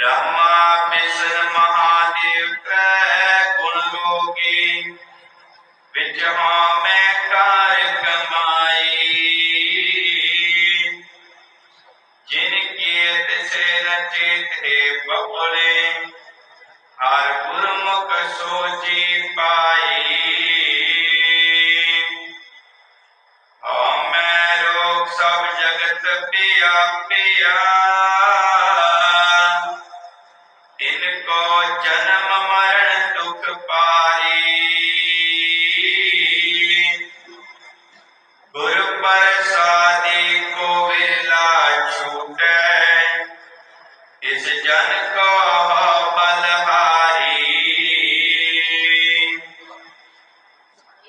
برم مہادی میں کار کمائی جن کے دشے رچیت بپے ہر گرمک سوچی پائی ام لوگ سب جگت پیا پیا جنم مرن دکھ پاری گر پر سادی کو جن کو بلہاری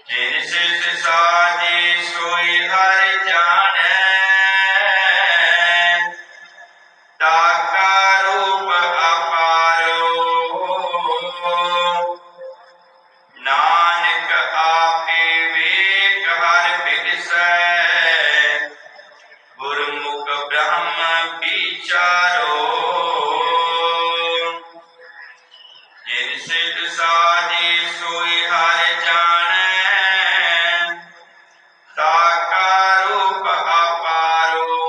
جن ساد سوئی ہر جانے ہم بیچاروں جن سے سادی سوئی ہر جان تاکارو پارو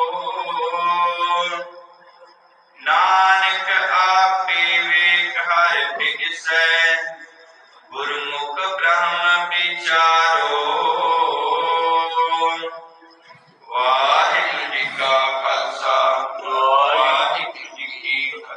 نانک آپ ویک ہر بگس